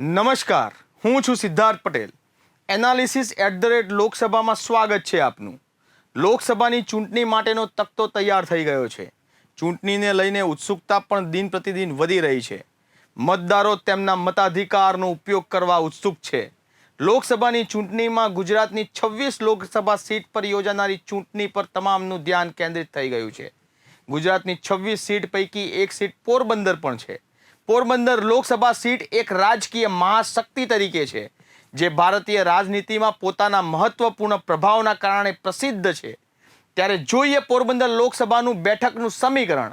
નમસ્કાર, હું છું Siddharth Patel. Analysis at the rate લોકસભામાં સ્વાગત છે આપનું. લોકસભાની ચૂંટણી માટેનો તકતો તૈયાર થઈ ગયો છે. ચૂંટણીને લઈને ઉત્સુકતા પણ દિન પ્રતિદિન વધી રહી છે. મતદારો તેમના મતાધિકારનો ઉપયોગ કરવા ઉત્સુક છે. લોકસભાની ચૂંટણીમાં ગુજરાતની છવ્વીસ લોકસભા સીટ પર યોજાનારી ચૂંટણી પર તમામનું ધ્યાન કેન્દ્રિત થઈ ગયું છે. ગુજરાતની છવ્વીસ સીટ પૈકી એક સીટ પોરબંદર પણ છે. પોરબંદર લોકસભા સીટ એક રાજકીય મહાશક્તિ તરીકે છે, જે ભારતીય રાજનીતિમાં પોતાના મહત્વપૂર્ણ પ્રભાવના કારણે પ્રસિદ્ધ છે. ત્યારે જોઈએ પોરબંદર લોકસભાનું બેઠકનું સમીકરણ.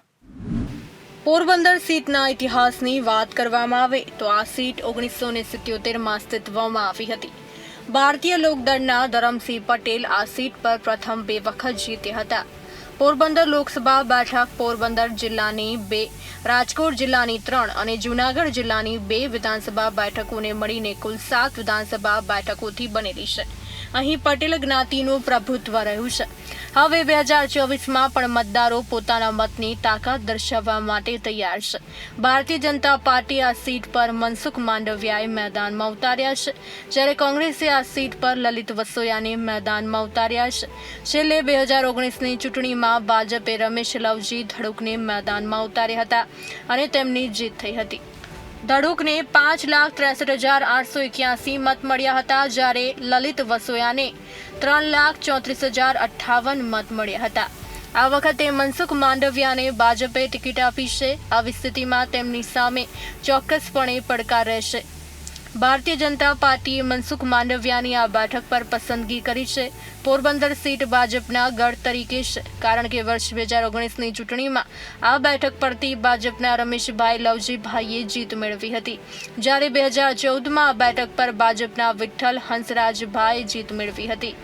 પોરબંદર સીટના ઇતિહાસની વાત કરવામાં આવે તો આ સીટ ઓગણીસો ને સિત્યોતેરમાં અસ્તિત્વમાં આવી હતી. ભારતીય લોકદળના ધરમસિંહ પટેલ આ સીટ પર પ્રથમ બે વખત જીત્યા હતા. પોરબંદર લોકસભા બેઠક પોરબંદર જિલ્લાની બે, રાજકોટ જિલ્લાની ત્રણ અને જૂનાગઢ જિલ્લાની બે વિધાનસભા બેઠકોને મળીને કુલ સાત વિધાનસભા બેઠકોથી બનેલી છે. અહીં પટેલ જ્ઞાતિનું પ્રભુત્વ રહ્યું છે. હવે બે હજાર ચોવીસમાં પણ મતદારો પોતાના મતની તાકાત દર્શાવવા માટે તૈયાર છે. ભારતીય જનતા પાર્ટી આ સીટ પર મનસુખ માંડવિયાએ મેદાનમાં ઉતાર્યા છે. જ્યારે કોંગ્રેસે આ સીટ પર લલિત વસોયાને મેદાનમાં ઉતાર્યા છે. છેલ્લે બે હજાર ઓગણીસની ચૂંટણીમાં ભાજપે રમેશ લવજી ધડુકને મેદાનમાં ઉતાર્યા હતા અને તેમની જીત થઈ હતી. ધડુકને પાંચ લાખ ત્રેસઠ હજાર આઠસો એક્યાસી મત મળ્યા હતા જ્યારે લલિત વસોયાને ત્રણ લાખ ચોત્રીસ હજાર અઠ્ઠાવન મત મળ્યા હતા. આ વખતે મનસુખ માંડવિયાને ભાજપે ટિકિટ આપી છે. આવી સ્થિતિમાં તેમની સામે ચોક્કસપણે પડકાર રહેશે. ભારતીય જનતા પાર્ટીએ મનસુખ માંડવિયાની આ બેઠક પર પસંદગી કરી છે. પોરબંદર સીટ ભાજપના ગઢ તરીકે છે. કારણ કે વર્ષ બે હજાર ઓગણીસની ચૂંટણીમાં આ બેઠક પરથી ભાજપના રમેશભાઈ લવજીભાઈએ જીત મેળવી હતી. જ્યારે બે હજાર ચૌદમાં આ બેઠક પર ભાજપના વિઠ્ઠલ હંસરાજભાઈએ જીત મેળવી હતી.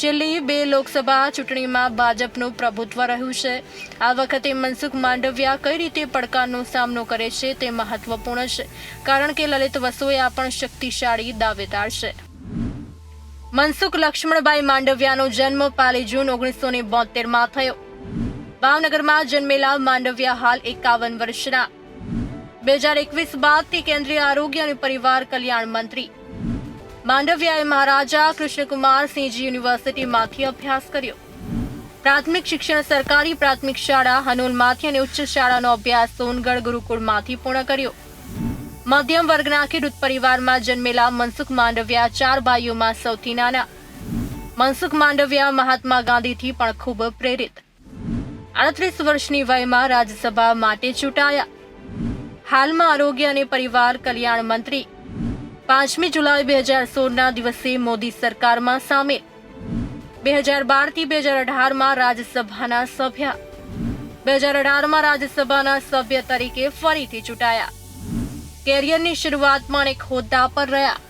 છેલ્લી બે લોકસભા ચૂંટણીમાં ભાજપનું પ્રભુત્વ રહ્યું છે. આ વખતે મનસુખ માંડવિયા કઈ રીતે પડકારનો સામનો કરે છે તે મહત્વપૂર્ણ છે, કારણ કે લલિત વસોયા પણ શક્તિશાળી દાવેદાર છે. મનસુખ લક્ષ્મણભાઈ માંડવિયાનો જન્મ પાલી જૂન ઓગણીસો ને બોતેરમાં થયો. ભાવનગરમાં જન્મેલા માંડવિયા હાલ એકાવન વર્ષના. બે હજાર એકવીસ બાદથી કેન્દ્રીય આરોગ્ય અને પરિવાર કલ્યાણ મંત્રી માંડવિયાએ મહારાજા કૃષ્ણકુમાર સિંહજી યુનિવર્સિટીમાંથી અભ્યાસ કર્યો. પ્રાથમિક શિક્ષણ સરકારી પ્રાથમિક શાળા હનોલમાંથી અને ઉચ્ચ શાળાનો અભ્યાસ સોનગઢ ગુરુકુળમાંથી પૂર્ણ કર્યો. મધ્યમ વર્ગના ખેડૂત પરિવારમાં જન્મેલા મનસુખ માંડવિયા ચાર ભાઈઓમાં સૌથી નાના. મનસુખ માંડવિયા મહાત્મા ગાંધીથી પણ ખૂબ પ્રેરિત. આડત્રીસ વર્ષની વયમાં રાજ્યસભા માટે ચૂંટાયા. હાલમાં આરોગ્ય અને પરિવાર કલ્યાણ મંત્રી પાંચમી જુલાઈ બે હજાર સોળના દિવસે મોદી સરકારમાં સામેલ. બે હજાર બારથી બે હજાર અઢારમાં રાજ્યસભાના સભ્ય. બે હજાર અઢારમાં રાજ્યસભાના સભ્ય તરીકે ફરીથી ચૂંટાયા. કેરિયરની શરૂઆતમાં એક હોદ્દા પર રહ્યા.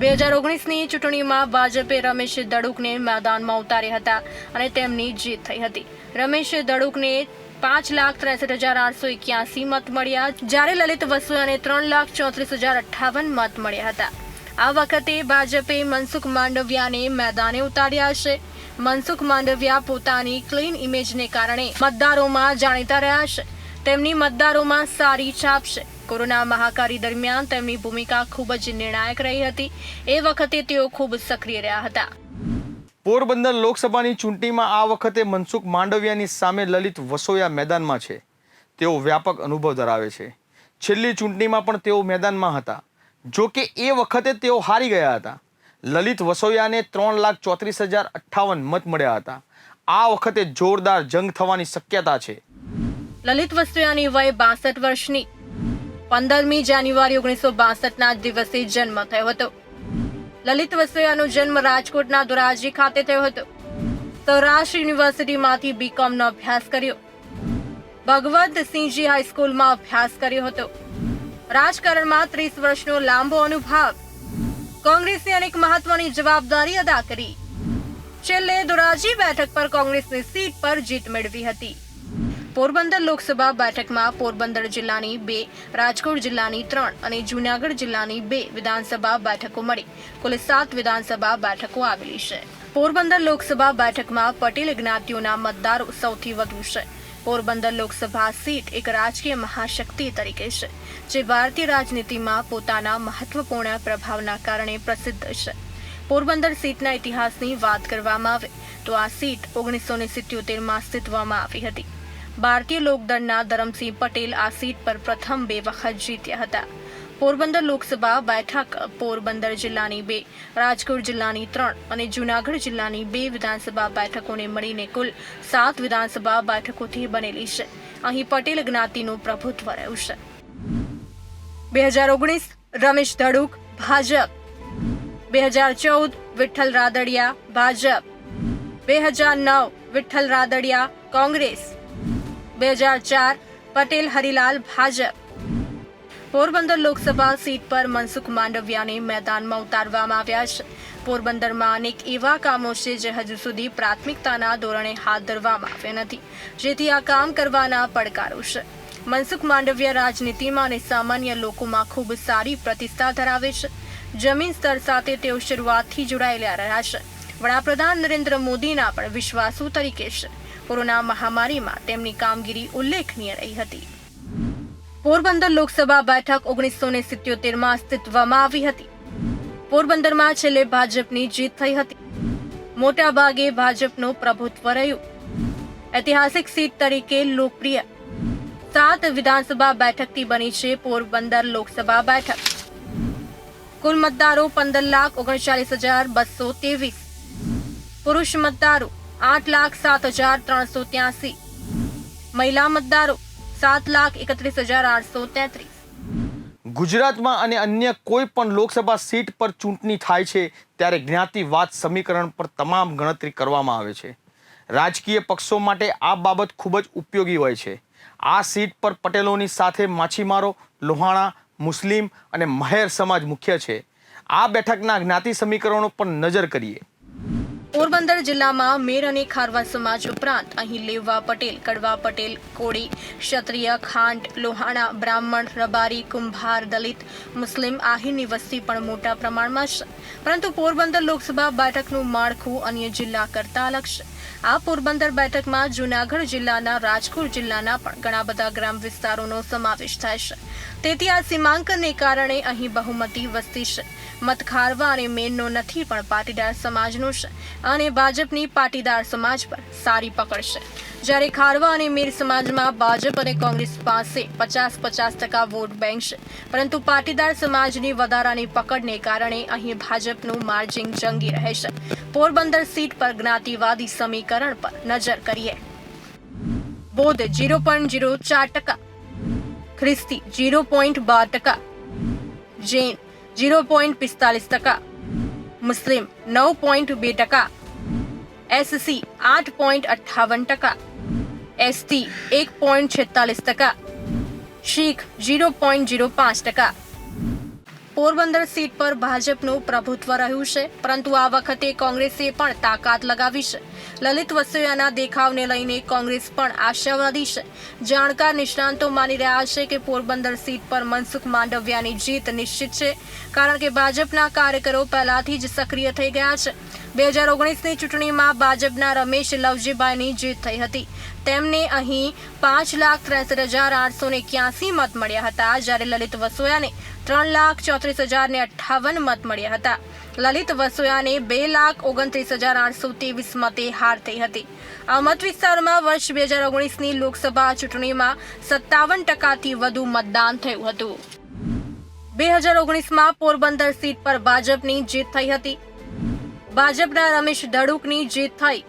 બે હજાર ઓગણીસની ચૂંટણીમાં ભાજપે રમેશ દડુકને મેદાનમાં ઉતાર્યા હતા અને તેમની જીત થઈ હતી. રમેશ દડુકને પાંચ લાખ ત્રેસઠ હજાર આઠસો એક્યાસી મત મળ્યા. જ્યારે લલિત વસુયાને ત્રણ લાખ ચોત્રીસ હજાર અઠ્ઠાવન મત મળ્યા હતા. આ વખતે ભાજપે મનસુખ માંડવિયાને મેદાને ઉતાર્યા છે. મનસુખ માંડવિયા પોતાની ક્લીન ઇમેજને કારણે મતદારોમાં જાણીતા રહ્યા છે. તેમની મતદારોમાં સારી છાપ છે. કોરોના મહાકારી દરમિયાન તેમની ભૂમિકા ખૂબ જ નિર્ણાયક રહી હતી. એ વખતે તેઓ ખૂબ સક્રિય રહ્યા હતા. પોરબંદર લોકસભાની ચૂંટણીમાં આ વખતે મનસુખ માંડવિયાની સામે લલિત વસોયા મેદાનમાં છે. તેઓ વ્યાપક અનુભવ ધરાવે છે. છેલ્લી ચૂંટણીમાં પણ તેઓ મેદાનમાં હતા. જો કે એ વખતે તેઓ હારી ગયા હતા. લલિત વસોયાને ત્રણ લાખ ચોત્રીસ હજાર અઠ્ઠાવન મત મળ્યા હતા. આ વખતે જોરદાર જંગ થવાની શક્યતા છે. લલિત વસોયાની વય બાસઠ વર્ષની. પંદરમી જાન્યુઆરી ઓગણીસો બાસઠના દિવસે જન્મ થયો હતો. લલિત વસોયાનો જન્મ રાજકોટના ધોરાજી ખાતે થયો હતો. સૌરાષ્ટ્ર યુનિવર્સિટીમાંથી બીકોમનો અભ્યાસ કર્યો. ભગવંત સિંહજી હાઈસ્કૂલમાં અભ્યાસ કર્યો હતો. રાજકારણમાં ત્રીસ વર્ષનો લાંબો અનુભવ. કોંગ્રેસની અનેક મહત્વની જવાબદારી અદા કરી. છેલ્લે ધોરાજી બેઠક પર કોંગ્રેસની સીટ પર જીત મેળવી હતી. પોરબંદર લોકસભા બેઠકમાં પોરબંદર જિલ્લાની બે, રાજકોટ જિલ્લાની ત્રણ અને જૂનાગઢ જિલ્લાની બે વિધાનસભા બેઠકો મળી. કુલ સાત વિધાનસભા બેઠકો આવેલી છે. પોરબંદર લોકસભા બેઠકમાં પટેલ જ્ઞાતિઓના મતદારો સૌથી વધુ છે. પોરબંદર લોકસભા સીટ એક રાજકીય મહાશક્તિ તરીકે છે, જે ભારતીય રાજનીતિમાં પોતાના મહત્વપૂર્ણ પ્રભાવના કારણે પ્રસિદ્ધ છે. પોરબંદર સીટના ઇતિહાસની વાત કરવામાં આવે, તો આ સીટ ઓગણીસો ને સિત્યોતેરમાં અસ્તિત્વમાં આવી હતી. ભારતીય લોકદળના ધરમસિંહ પટેલ આ સીટ પર પ્રથમ બે વખત જીત્યા હતા. પોરબંદર લોકસભા બેઠક પોરબંદર જિલ્લાની બે, રાજકોટ જિલ્લાની ત્રણ અને જૂનાગઢ જિલ્લાની બે વિધાનસભા બેઠકોને મળીને કુલ સાત વિધાનસભા બેઠકોથી બનેલી છે. અહીં પટેલ જ્ઞાતિનું પ્રભુત્વ રહ્યું છે. બે હજાર ઓગણીસ, રમેશ ધડુક, ભાજપ. બે હજાર ચૌદ, વિઠ્ઠલ રાદડિયા, ભાજપ. બે હજાર નવ, વિઠ્ઠલ રાદડિયા, કોંગ્રેસ. બે હજાર ચાર, પટેલ, હરિલાલ, ભાજપ. પોરબંદર લોકસભા સીટ પર મનસુખ માંડવિયાને મેદાનમાં ઉતારવામાં આવ્યા છે. પોરબંદરમાં અનેક એવા કામો છે જે હજુ સુધી પ્રાથમિકતાના ધોરણે હાથ ધરવામાં આવ્યા નથી, જેથી આ કામ કરવાના પડકારો છે. મનસુખ માંડવિયા રાજનીતિમાં અને સામાન્ય લોકોમાં ખૂબ સારી પ્રતિષ્ઠા ધરાવે છે. જમીન સ્તર સાથે તેઓ શરૂઆતથી જોડાયેલા રહ્યા છે. વડાપ્રધાન નરેન્દ્ર મોદીના પણ વિશ્વાસુ તરીકે છે. કોરોના મહામારીમાં તેમની કામગીરી ઉલ્લેખનીય રહી હતી. પોરબંદર લોકસભા બેઠક ઓગણીસો ને સિત્યોતેરમાં અસ્તિત્વમાં આવી હતી. પોરબંદરમાં છેલ્લે ભાજપની જીત થઈ હતી. મોટા ભાગે ભાજપનું પ્રભુત્વ રહ્યું. ઐતિહાસિક સીટ તરીકે લોકપ્રિય. સાત વિધાનસભા બેઠકથી બની છે પોરબંદર લોકસભા બેઠક. કુલ મતદારો પંદર લાખ ઓગણચાલીસ હજાર બસો ત્રેવીસ. પુરુષ મતદારો આઠ લાખ સાત હજાર ત્રણસો ત્યાસી. મહિલા મતદારો સાત લાખ એકત્રીસ હજાર આઠસો તેત્રીસ. ગુજરાતમાં અને અન્ય કોઈ પણ લોકસભા સીટ પર ચૂંટણી થાય છે, ત્યારે જ્ઞાતિવાદ સમીકરણ પર તમામ ગણતરી કરવામાં આવે છે. રાજકીય પક્ષો માટે આ બાબત ખૂબ જ ઉપયોગી હોય છે. આ સીટ પર પટેલોની સાથે માછીમારો, લોહાણા, મુસ્લિમ અને મહેર સમાજ મુખ્ય છે. આ બેઠકના જ્ઞાતિ સમીકરણો પર નજર કરીએ. પોરબંદર જિલ્લામાં મેર અને ખારવા સમાજ ઉપરાંત અહીં લેવા પટેલ, કડવા પટેલ, કોળી, ક્ષત્રિય, ખાંડ, લોહાણા, બ્રાહ્મણ, રબારી, કુંભાર, દલિત, મુસ્લિમ આહીરની વસ્તી પણ મોટા પ્રમાણમાં છે. પરંતુ પોરબંદર લોકસભા બેઠકનું માળખું અન્ય જિલ્લા કરતા અલગ છે. આ પોરબંદર બેઠકમાં જૂનાગઢ જિલ્લાના, રાજકોટ જિલ્લાના પણ ઘણા બધા ગ્રામ વિસ્તારોનો સમાવેશ થાય છે. તેથી આ સીમાંકનને કારણે અહીં બહુમતી વસ્તી છે. મત ખારવા અને મેનનો નથી, પણ પાટીદાર સમાજનો છે અને ભાજપની પાટીદાર સમાજ પર સારી પકડ છે. જ્યારે ખારવા અને મેર સમાજમાં ભાજપ અને કોંગ્રેસ પાસે પચાસ પચાસ ટકા વોટ બેંક છે, પરંતુ પાટીદાર સમાજની વધારાની પકડને કારણે અહીં ભાજપનું માર્જિંગ જંગી રહે છે. પોરબંદર સીટ પર જ્ઞાતિવાદી સમીકરણ પર નજર કરીએ. બૌદ્ધ જીરો પોઈન્ટ જીરો ચાર ટકા, ખ્રિસ્તી જીરો પોઈન્ટ બાર ટકા, જૈન જીરો પોઈન્ટ પિસ્તાલીસ ટકા મુસ્લિમ નવ પોઈન્ટ બે ટકા એસસી આઠ પોઈન્ટ અઠ્ઠાવન ટકા એસટી એક પોઈન્ટ છેતાલીસ ટકા શીખ જીરો પોઈન્ટ જીરો પાંચ ટકા પોરબંદર સીટ પર ભાજપનું પ્રભુત્વ રહ્યું છે, પરંતુ આ વખતે કોંગ્રેસે પણ તાકાત લગાવી છે। લલિત વસોયાના દેખાવને લઈને કોંગ્રેસ પણ આશાવાદી છે. જાણકાર નિષ્ણાંતો માની રહ્યા છે કે પોરબંદર સીટ પર મનસુખ માંડવિયાની જીત નિશ્ચિત છે, કારણ કે ભાજપના કાર્યકરો પહેલાથી જ સક્રિય થઈ ગયા છે. બે હજાર ઓગણીસની ચૂંટણીમાં ભાજપના રમેશ લવજીભાઈની જીત થઈ હતી. તેમને અહીં પાંચ લાખ ત્રેસઠ હજાર આઠસો ને એક્યાસી મત મળ્યા હતા, જ્યારે લલિત વસોયાને ત્રણ લાખ ચોત્રીસ હજાર ને અઠ્ઠાવન મત મળ્યા હતા. લલિત વસોયાને બે લાખ ઓગણત્રીસ હજાર આઠસો ત્રેવીસ મતે હાર થઈ હતી. આ મત વિસ્તારમાં વર્ષ બે હજાર ઓગણીસની લોકસભા ચૂંટણીમાં સત્તાવન ટકાથી વધુ મતદાન થયું હતું. બે હજાર ઓગણીસમાં પોરબંદર સીટ પર ભાજપની જીત થઈ હતી. ભાજપના રમેશ ધડુકની જીત થઈ.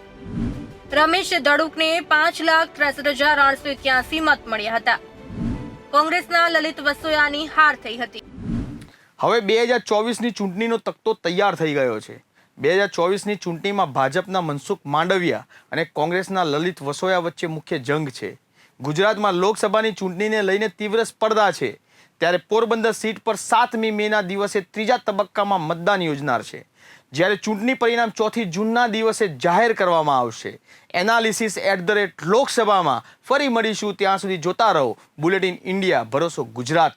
રમેશ ધડુકને પાંચ લાખ ત્રેસઠ હજાર આઠસો એક્યાસી મત મળ્યા હતા. કોંગ્રેસના લલિત વસોયાની હાર થઈ હતી. હવે બે હજાર ચોવીસની ચૂંટણીનો તકતો તૈયાર થઈ ગયો છે. બે હજાર ચોવીસની ચૂંટણીમાં ભાજપના મનસુખ માંડવિયા અને કોંગ્રેસના લલિત વસોયા વચ્ચે મુખ્ય જંગ છે. ગુજરાતમાં લોકસભાની ચૂંટણીને લઈને તીવ્ર સ્પર્ધા છે. ત્યારે પોરબંદર સીટ પર સાતમી મેના દિવસે ત્રીજા તબક્કામાં મતદાન યોજનાર છે. જ્યારે ચૂંટણી પરિણામ ચોથી જૂનના દિવસે જાહેર કરવામાં આવશે. એનાલિસિસ એટ ધ રેટ લોકસભામાં ફરી મળીશું. ત્યાં સુધી જોતા રહો. બુલેટિન ઇન્ડિયા, ભરોસો ગુજરાત